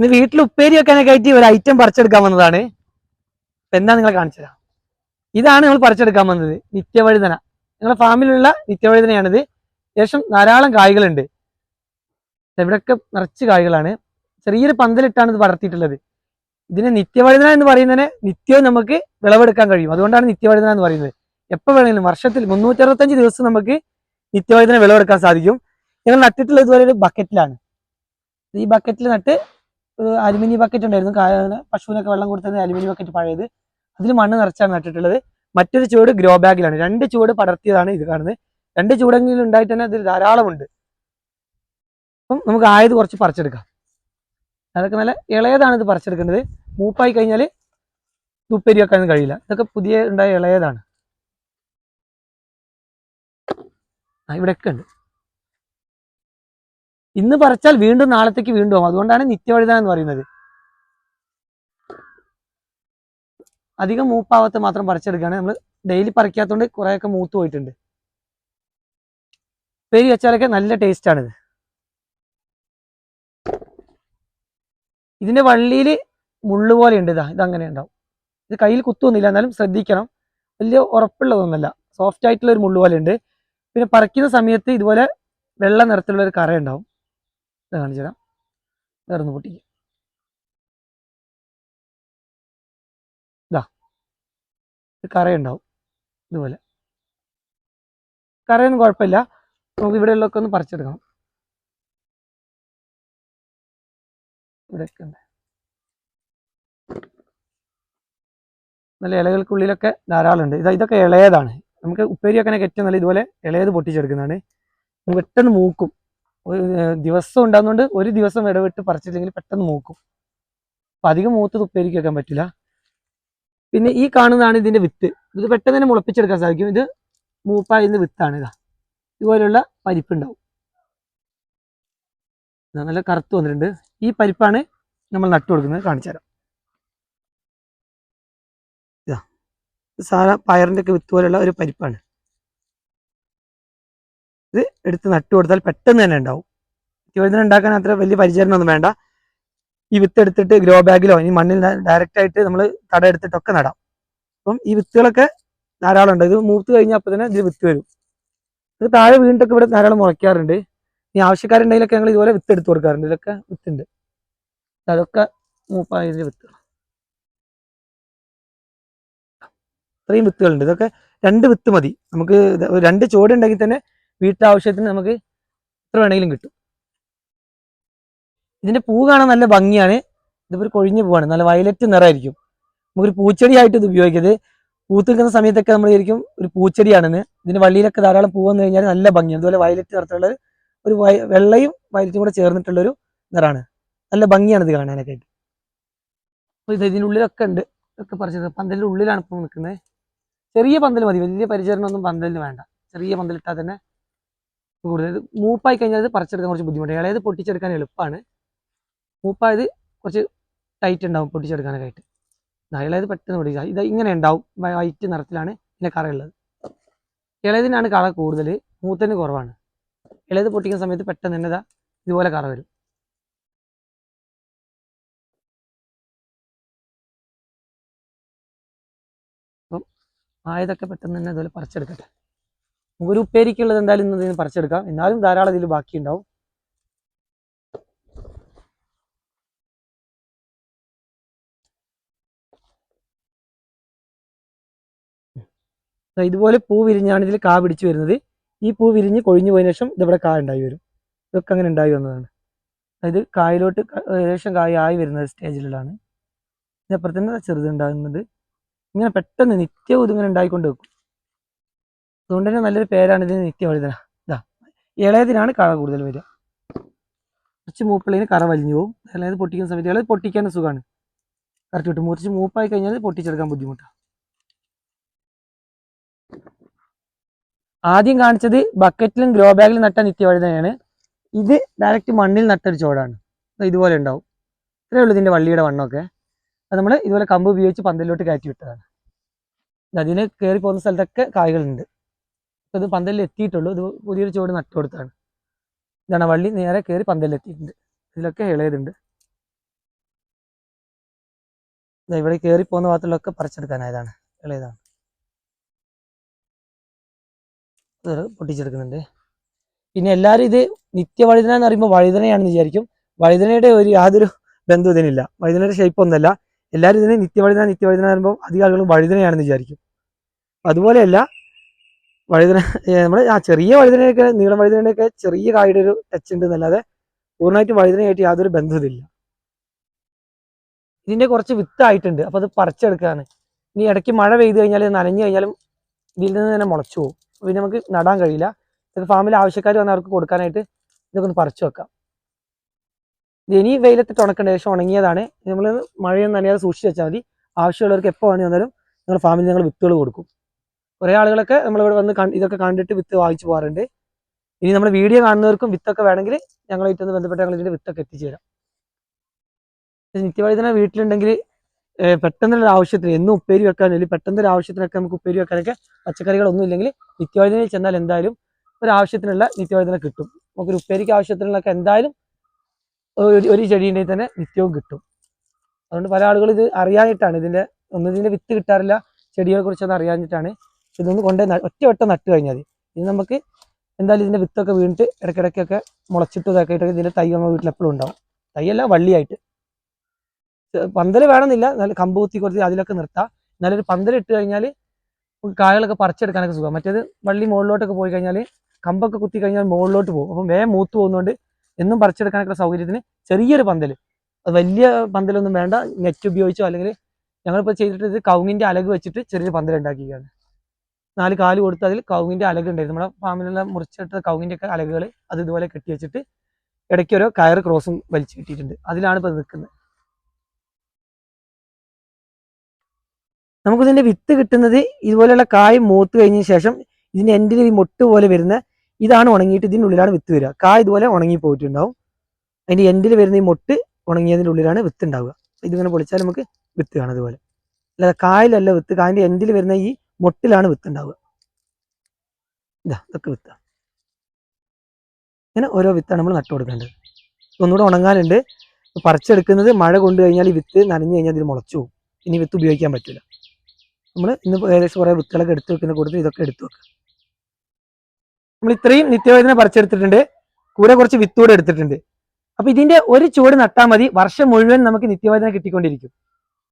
ഇന്ന് വീട്ടിൽ ഉപ്പേരി വെക്കാനൊക്കെ ആയിട്ട് ഒരു ഐറ്റം പറിച്ചെടുക്കാൻ വന്നതാണ്. അപ്പൊ എന്താ നിങ്ങളെ കാണിച്ചത് ഇതാണ് നമ്മൾ പറിച്ചെടുക്കാൻ വന്നത്. നിത്യവഴുതന. നിങ്ങളുടെ ഫാമിലുള്ള നിത്യവഴുതനയാണിത്. ശേഷം ധാരാളം കായ്കളുണ്ട്. ഇവിടെയൊക്കെ നിറച്ച് കായ്കളാണ്. ചെറിയൊരു പന്തലിട്ടാണ് ഇത് വളർത്തിയിട്ടുള്ളത്. ഇതിനെ നിത്യവഴുതന എന്ന് പറയുന്നതിന് നിത്യവും നമുക്ക് വിളവെടുക്കാൻ കഴിയും. അതുകൊണ്ടാണ് നിത്യവഴുതന എന്ന് പറയുന്നത്. എപ്പോൾ വേണമെങ്കിലും വർഷത്തിൽ മുന്നൂറ്റി അറുപത്തഞ്ച് ദിവസം നമുക്ക് നിത്യവഴുതന വിളവെടുക്കാൻ സാധിക്കും. ഞങ്ങൾ നട്ടിട്ടുള്ളത് ഇതുപോലെ ഒരു ബക്കറ്റിലാണ് ഈ ബക്കറ്റിൽ നട്ട് അലുമിനിയം ബക്കറ്റ് ഉണ്ടായിരുന്നു. പശുവിനൊക്കെ വെള്ളം കൊടുത്തത് അലുമിനിയം ബക്കറ്റ് പഴയത്. അതിൽ മണ്ണ് നിറച്ചാണ് നട്ടിട്ടുള്ളത്. മറ്റൊരു ചുവട് ഗ്രോ ബാഗിലാണ് രണ്ട് ചുവട് പടർത്തിയതാണ് ഇത് കാണുന്നത്. രണ്ട് ചൂടെങ്കിലും ഉണ്ടായിട്ട് തന്നെ അതിൽ ധാരാളമുണ്ട്. അപ്പം നമുക്ക് ആയത് കുറച്ച് പറിച്ചെടുക്കാം. അതൊക്കെ നല്ല ഇളയതാണ് ഇത് പറിച്ചെടുക്കുന്നത്. മൂപ്പായി കഴിഞ്ഞാൽ തുപ്പരി വെക്കാനൊന്നും കഴിയില്ല. ഇതൊക്കെ പുതിയ ഉണ്ടായ ഇളയതാണ്. ഇവിടെയൊക്കെ ഉണ്ട്. ഇന്ന് പറിച്ചാൽ വീണ്ടും നാളത്തേക്ക് വീണ്ടും അതുകൊണ്ടാണ് നിത്യവഴുതാൻ എന്ന് പറയുന്നത്. അധികം മൂപ്പാവത്ത് മാത്രം പറിച്ചെടുക്കുകയാണ്. നമ്മൾ ഡെയിലി പറിക്കാത്തതുകൊണ്ട് കുറേയൊക്കെ മൂത്ത് പോയിട്ടുണ്ട്. പേര് വെച്ചാലൊക്കെ നല്ല ടേസ്റ്റ് ആണിത്. ഇതിന്റെ വള്ളിയിൽ മുള്ളു പോലെ ഉണ്ട് ഇതാ. ഇതങ്ങനെ ഉണ്ടാവും. ഇത് കയ്യിൽ കുത്തൊന്നുമില്ല എന്നാലും ശ്രദ്ധിക്കണം. വലിയ ഉറപ്പുള്ളതൊന്നുമല്ല. സോഫ്റ്റ് ആയിട്ടുള്ള ഒരു മുള്ളു പോലെ ഉണ്ട്. പിന്നെ പറിക്കുന്ന സമയത്ത് ഇതുപോലെ വെള്ള നിറത്തിലുള്ള ഒരു കറ ഉണ്ടാവും. കാണിച്ചു തരാം. വേറൊന്ന് പൊട്ടിക്കുക ഇതാ. ഒരു കറയുണ്ടാവും. ഇതുപോലെ. കറയൊന്നും കുഴപ്പമില്ല. നമുക്ക് ഇവിടെ ഉള്ളതൊക്കെ ഒന്ന് പറിച്ചെടുക്കണം. ഇവിടെയൊക്കെ നല്ല ഇലകൾക്കുള്ളിലൊക്കെ ധാരാളം ഉണ്ട് ഇതാ ഇതൊക്കെ ഇളയതാണ്. നമുക്ക് ഉപ്പേരി വെക്കാനൊക്കെ ഏറ്റവും നല്ല ഇതുപോലെ ഇളയത് പൊട്ടിച്ചെടുക്കുന്നതാണ്. ഇത് പെട്ടെന്ന് മൂക്കും. ഒരു ദിവസം ഉണ്ടാകുന്നതുകൊണ്ട് ഒരു ദിവസം ഇടവിട്ട് പറിച്ചില്ലെങ്കിൽ പെട്ടെന്ന് മൂക്കും. അപ്പൊ അധികം മൂത്ത് തുപ്പേരിക്ക് വെക്കാൻ പറ്റില്ല. പിന്നെ ഈ കാണുന്നതാണ് ഇതിന്റെ വിത്ത്. ഇത് പെട്ടെന്ന് തന്നെ മുളപ്പിച്ചെടുക്കാൻ സാധിക്കും. ഇത് മൂപ്പായിരുന്ന വിത്താണ് ഇതാ. ഇതുപോലെയുള്ള പരിപ്പുണ്ടാവും. നല്ല കറുത്ത് വന്നിട്ടുണ്ട്. ഈ പരിപ്പാണ് നമ്മൾ നട്ടു കൊടുക്കുന്നത്. കാണിച്ചു തരാം. ഇതാ. സാധാ പയറിന്റെ ഒക്കെ വിത്ത് പോലെയുള്ള ഒരു പരിപ്പാണ്. ഇത് എടുത്ത് നട്ടു കൊടുത്താൽ പെട്ടെന്ന് തന്നെ ഉണ്ടാവും. നിത്യവഴുതന ഉണ്ടാക്കാൻ അത്ര വലിയ പരിചരണം ഒന്നും വേണ്ട. ഈ വിത്ത് എടുത്തിട്ട് ഗ്രോ ബാഗിലോ ഇനി മണ്ണിൽ ഡയറക്റ്റ് ആയിട്ട് നമ്മൾ തട എടുത്തിട്ടൊക്കെ നടാം. അപ്പം ഈ വിത്തുകളൊക്കെ ധാരാളം ഉണ്ട്. ഇത് മൂത്ത് കഴിഞ്ഞാൽ അപ്പം തന്നെ ഇതിൽ വിത്ത് വരും. ഇത് താഴെ വീണ്ടൊക്കെ ഇവിടെ ധാരാളം മുളയ്ക്കാറുണ്ട്. ഇനി ആവശ്യക്കാരുണ്ടെങ്കിലൊക്കെ ഞങ്ങൾ ഇതുപോലെ വിത്ത് എടുത്ത് കൊടുക്കാറുണ്ട്. ഇതൊക്കെ വിത്തുണ്ട്. അതൊക്കെ മൂപ്പായതിന്റെ വിത്തുകൾ ഇത്രയും വിത്തുകളുണ്ട്. ഇതൊക്കെ രണ്ട് വിത്ത് മതി. നമുക്ക് രണ്ട് ചുവടുണ്ടെങ്കിൽ തന്നെ വീട്ടാവശ്യത്തിന് നമുക്ക് എത്ര വേണമെങ്കിലും കിട്ടും. ഇതിന്റെ പൂ കാണാൻ നല്ല ഭംഗിയാണ്. ഇതിപ്പോ ഒരു കൊഴിഞ്ഞ പൂവാണ്. നല്ല വയലറ്റ് നിറമായിരിക്കും. നമുക്കൊരു പൂച്ചെടിയായിട്ട് ഇത് ഉപയോഗിക്കരുത്. പൂത്ത് നിൽക്കുന്ന സമയത്തൊക്കെ നമ്മൾ ശരിക്കും ഒരു പൂച്ചെടിയാണെന്ന്. ഇതിന്റെ വള്ളിയിലൊക്കെ ധാരാളം പൂ വന്നു കഴിഞ്ഞാൽ നല്ല ഭംഗിയാണ്. അതുപോലെ വയലറ്റ് നിറത്തിലുള്ള ഒരു വെള്ളയും വയലറ്റും കൂടെ ചേർന്നിട്ടുള്ള ഒരു നിറാണ് നല്ല ഭംഗിയാണ് ഇത് കാണാനൊക്കെ. ആയിട്ട് അപ്പൊ ഇത് ഇതിനുള്ളിലൊക്കെ ഉണ്ട്. ഇതൊക്കെ പറിച്ചത് പന്തലിന്റെ ഉള്ളിലാണ് ഇപ്പൊ നിൽക്കുന്നത്. ചെറിയ പന്തൽ മതി. വലിയ പരിചരണമൊന്നും പന്തലിന് വേണ്ട. ചെറിയ പന്തലിട്ടാൽ തന്നെ കൂടുതൽ. മൂപ്പായി കഴിഞ്ഞാൽ അത് പറിച്ചെടുക്കാൻ കുറച്ച് ബുദ്ധിമുട്ടാണ് ഇളയത് പൊട്ടിച്ചെടുക്കാൻ എളുപ്പമാണ് മൂപ്പായത് കുറച്ച് ടൈറ്റ് ഉണ്ടാവും പൊട്ടിച്ചെടുക്കാനൊക്കെ ആയിട്ട് ഇളയത് പെട്ടെന്ന് പൊട്ടിക്കുക ഇത് ഇങ്ങനെ ഉണ്ടാവും. വൈറ്റ് നിറത്തിലാണ് ഇതിന്റെ കറയുള്ളത് ഇളയതിനാണ് കള കൂടുതൽ. മൂത്തതിന് കുറവാണ്. ഇളയത് പൊട്ടിക്കുന്ന സമയത്ത് പെട്ടെന്ന് തന്നെ ഇതാ ഇതുപോലെ കറ വരും. അപ്പം ആയതൊക്കെ പെട്ടെന്ന് തന്നെ ഇതുപോലെ പറിച്ചെടുക്കട്ടെ. നമുക്കൊരു ഉപ്പേരിക്കുള്ളത് എന്തായാലും ഇന്ന് പറിച്ചെടുക്കാം. എന്നാലും ധാരാളം ഇതിൽ ബാക്കിയുണ്ടാവും. ഇതുപോലെ പൂ വിരിഞ്ഞാണ് ഇതിൽ കാ പിടിച്ചു വരുന്നത്. ഈ പൂ വിരിഞ്ഞ് കൊഴിഞ്ഞു പോയതിനു ശേഷം ഇതിവിടെ കാ ഉണ്ടായി വരും. ഇതൊക്കെ അങ്ങനെ ഉണ്ടായി വന്നതാണ്. അതായത് കായലോട്ട് ഏകദേശം കായ ആയി വരുന്ന സ്റ്റേജിലാണ് ഇതിനപ്പുറത്ത് തന്നെ ചെറുതുണ്ടാകുന്നത് ഇങ്ങനെ പെട്ടെന്ന് നിത്യവും ഇതിങ്ങനെ ഉണ്ടായിക്കൊണ്ട് വെക്കും അതുകൊണ്ട് തന്നെ നല്ലൊരു പേരാണ് ഇതിന് നിത്യവഴുതന ഇതാ ഇളയതിനാണ് കറ കൂടുതൽ വരിക. കുറച്ച് മൂപ്പിളതിന് കറ വലിഞ്ഞു പോകും ഇളയത് പൊട്ടിക്കുന്ന സമയത്ത് ഇളയത് പൊട്ടിക്കാൻ സുഖമാണ്. കറക്റ്റ് കിട്ടും. മുറിച്ച് മൂപ്പായി കഴിഞ്ഞാൽ പൊട്ടിച്ചെടുക്കാൻ ബുദ്ധിമുട്ടാണ് ആദ്യം കാണിച്ചത് ബക്കറ്റിലും ഗ്രോ ബാഗിലും നട്ട നിത്യവഴുതനയാണ് ഇത് ഡയറക്റ്റ് മണ്ണിൽ നട്ടൊരു ചോടാണ്. ഇതുപോലെ ഉണ്ടാവും. ഇത്രയേ ഉള്ളൂ ഇതിന്റെ വള്ളിയുടെ വണ്ണമൊക്കെ. അത് നമ്മൾ ഇതുപോലെ കമ്പ് ഉപയോഗിച്ച് പന്തലിലോട്ട് കയറ്റി വിട്ടതാണ്. അതിന് കയറി പോകുന്ന സ്ഥലത്തൊക്കെ കായ്കളുണ്ട്. ഇത് പന്തലിൽ എത്തിയിട്ടുള്ളൂ ഇത് പുതിയൊരു ചുവട് നട്ടു കൊടുത്താണ് ഇതാണ് വള്ളി. നേരെ കയറി പന്തലിൽ എത്തിയിട്ടുണ്ട് ഇതിലൊക്കെ ഇളയതുണ്ട്. ഇവിടെ കയറി പോകുന്ന ഭാഗത്തുള്ളൊക്കെ പറിച്ചെടുക്കാനായതാണ്. ഇളയതാണ്. പൊട്ടിച്ചെടുക്കുന്നുണ്ട്. പിന്നെ എല്ലാവരും ഇത് നിത്യവഴുതന എന്ന് പറയുമ്പോൾ വഴുതനയാണെന്ന് വിചാരിക്കും. വഴുതനയുടെ ഒരു യാതൊരു ബന്ധു ഇതിനില്ല. വഴുതനയുടെ ഷേപ്പ് ഒന്നല്ല എല്ലാവരും ഇതിന് നിത്യവഴുതന നിത്യവഴുതന പറയുമ്പോൾ അധികം ആളുകളും വഴുതനയാണെന്ന് വിചാരിക്കും. അതുപോലെയല്ല വഴുതന നമ്മുടെ ആ ചെറിയ വഴുതനയൊക്കെ നീളം വഴുതനയുടെയൊക്കെ ചെറിയ കായുടെ ഒരു ടച്ച് ഉണ്ട് എന്നല്ലാതെ പൂർണമായിട്ടും വഴുതനയായിട്ട് യാതൊരു ബന്ധവും ഇതിന്റെ കുറച്ച് വിത്തായിട്ടുണ്ട് അപ്പോൾ അത് പറിച്ചെടുക്കുകയാണ് ഇനി ഇടയ്ക്ക് മഴ പെയ്തു കഴിഞ്ഞാൽ നനഞ്ഞു കഴിഞ്ഞാലും ഇതിൽ നിന്ന് തന്നെ മുളച്ചു പോകും. പിന്നെ നമുക്ക് നടാൻ കഴിയില്ല. ഇതൊക്കെ ഫാമിൽ ആവശ്യക്കാർ വന്ന അവർക്ക് കൊടുക്കാനായിട്ട് ഇതൊക്കെ ഒന്ന് പറിച്ചു വെക്കാം. ഇനി വെയിലത്തിട്ട് ഉണക്കേണ്ട ശേഷം ഉണങ്ങിയതാണ്. നമ്മൾ മഴയൊന്നും നനയാതെ സൂക്ഷിച്ച് വെച്ചാൽ മതി. ആവശ്യമുള്ളവർക്ക് എപ്പോൾ വേണമെങ്കിൽ വന്നാലും നിങ്ങളുടെ ഫാമിൽ ഞങ്ങൾ വിത്തുകൾ കൊടുക്കും. കുറേ ആളുകളൊക്കെ നമ്മളിവിടെ വന്ന് ഇതൊക്കെ കണ്ടിട്ട് വിത്ത് വാങ്ങിച്ചു പോകാറുണ്ട്. ഇനി നമ്മുടെ വീഡിയോ കാണുന്നവർക്കും വിത്തൊക്കെ വേണമെങ്കിൽ ഞങ്ങളായിട്ട് ഒന്ന് ബന്ധപ്പെട്ട് ഞങ്ങൾ ഇതിന്റെ വിത്തൊക്കെ എത്തിച്ചു തരാം. നിത്യവഴുതന വീട്ടിലുണ്ടെങ്കിൽ പെട്ടെന്നുള്ള ആവശ്യത്തിന് എന്നും ഉപ്പേരി വെക്കാൻ അല്ലെങ്കിൽ പെട്ടെന്നൊരു ആവശ്യത്തിനൊക്കെ നമുക്ക് ഉപ്പേരി വെക്കാനൊക്കെ പച്ചക്കറികളൊന്നും ഇല്ലെങ്കിൽ നിത്യവഴുതനയിൽ ചെന്നാൽ എന്തായാലും ഒരു ആവശ്യത്തിനുള്ള നിത്യവഴുതന കിട്ടും. നമുക്കൊരു ഉപ്പേരിക്ക് ആവശ്യത്തിനുള്ളതൊക്കെ എന്തായാലും ഒരു ചെടിയുണ്ടെങ്കിൽ ചെടി തന്നെ നിത്യവും കിട്ടും. അതുകൊണ്ട് പല ആളുകൾ ഇത് അറിയാനായിട്ടാണ് ഇതിന്റെ ഒന്നും ഇതിന്റെ വിത്ത് കിട്ടാറില്ല. ചെടികളെ കുറിച്ചൊന്നും അറിയാഞ്ഞിട്ടാണ്. ഇതൊന്ന് കൊണ്ട് ഒറ്റ വട്ടം നട്ട് കഴിഞ്ഞാൽ മതി. ഇത് നമുക്ക് എന്തായാലും ഇതിന്റെ വിത്തൊക്കെ വീണിട്ട് ഇടയ്ക്കിടയ്ക്കൊക്കെ മുളച്ചിട്ട് ഇതൊക്കെ ആയിട്ട് ഇതിന്റെ തൈ നമ്മുടെ വീട്ടിൽ എപ്പോഴും ഉണ്ടാവും. തൈയല്ല വള്ളിയായിട്ട്. പന്തൽ വേണമെന്നില്ല. നല്ല കമ്പ് കുത്തി കുറച്ച് അതിലൊക്കെ നിർത്താം. എന്നാലൊരു പന്തൽ ഇട്ട് കഴിഞ്ഞാൽ കായകളൊക്കെ പറിച്ചെടുക്കാനൊക്കെ സുഖം. മറ്റേത് വള്ളി മുകളിലോട്ടൊക്കെ പോയി കഴിഞ്ഞാൽ കമ്പൊക്കെ കുത്തി കഴിഞ്ഞാൽ മുകളിലോട്ട് പോകും. അപ്പം വേഗം മൂത്ത് പോകുന്നതുകൊണ്ട് എന്നും പറിച്ചെടുക്കാനൊക്കെ സൗകര്യത്തിന് ചെറിയൊരു പന്തൽ അത് വലിയ പന്തലൊന്നും വേണ്ട. നെറ്റ് ഉപയോഗിച്ചോ അല്ലെങ്കിൽ ഞങ്ങളിപ്പോൾ ചെയ്തിട്ട് ഇത് കൗങ്ങിന്റെ അലക് വെച്ചിട്ട് ചെറിയൊരു പന്തൽ ഉണ്ടാക്കിയാണ് നാല് കാൽ കൊടുത്ത് അതിൽ കൗങ്ങിന്റെ അലക് ഉണ്ടായിരുന്നു. നമ്മുടെ ഫാമിലുള്ള മുറിച്ചിട്ട കൗങ്ങിന്റെ ഒക്കെ അലകുകൾ അത് ഇതുപോലെ കെട്ടി വെച്ചിട്ട് ഇടയ്ക്ക് ഓരോ കയർ ക്രോസും വലിച്ചു കിട്ടിയിട്ടുണ്ട്. അതിലാണ് ഇപ്പോൾ നിൽക്കുന്നത്. നമുക്കിതിന്റെ വിത്ത് കിട്ടുന്നത് ഇതുപോലെയുള്ള കായ് മൂത്ത് കഴിഞ്ഞ ശേഷം ഇതിന്റെ എൻഡിൽ ഈ മൊട്ട് പോലെ വരുന്ന ഇതാണ് ഉണങ്ങിയിട്ട് ഇതിന്റെ ഉള്ളിലാണ് വിത്ത് വരിക. കായ് ഇതുപോലെ ഉണങ്ങി പോയിട്ടുണ്ടാവും. അതിന്റെ എൻഡിൽ വരുന്ന ഈ മൊട്ട് ഉണങ്ങിയതിന്റെ ഉള്ളിലാണ് വിത്ത് ഉണ്ടാവുക. ഇതിങ്ങനെ പൊളിച്ചാൽ നമുക്ക് വിത്ത് കാണാം അതുപോലെ അല്ലാതെ കായലല്ല വിത്ത്. കായന്റെ എൻഡിൽ വരുന്ന ഈ മൊട്ടിലാണ് വിത്ത് ഉണ്ടാവുക ഇതാ ഇതൊക്കെ വിത്ത്. ഇങ്ങനെ ഓരോ വിത്താണ് നമ്മൾ നട്ടു കൊടുക്കേണ്ടത്. ഒന്നുകൂടെ ഉണങ്ങാനുണ്ട്. പറിച്ചെടുക്കുന്നത് മഴ കൊണ്ടു കഴിഞ്ഞാൽ ഈ വിത്ത് നനഞ്ഞു കഴിഞ്ഞാൽ ഇതിൽ മുളച്ചു പോകും. ഇനി വിത്ത് ഉപയോഗിക്കാൻ പറ്റില്ല നമ്മൾ ഇന്ന് ഏകദേശം കുറേ വിത്തുകളൊക്കെ എടുത്തു വെക്കുന്ന കൂട്ടത്തിൽ ഇതൊക്കെ എടുത്തു വെക്കാം നമ്മൾ ഇത്രയും നിത്യവേദന പറിച്ചെടുത്തിട്ടുണ്ട്. കൂടെ കുറച്ച് വിത്തൂടെ എടുത്തിട്ടുണ്ട്. അപ്പൊ ഇതിന്റെ ഒരു ചുവട് നട്ടാൽ മതി. വർഷം മുഴുവൻ നമുക്ക് നിത്യവേദന കിട്ടിക്കൊണ്ടിരിക്കും.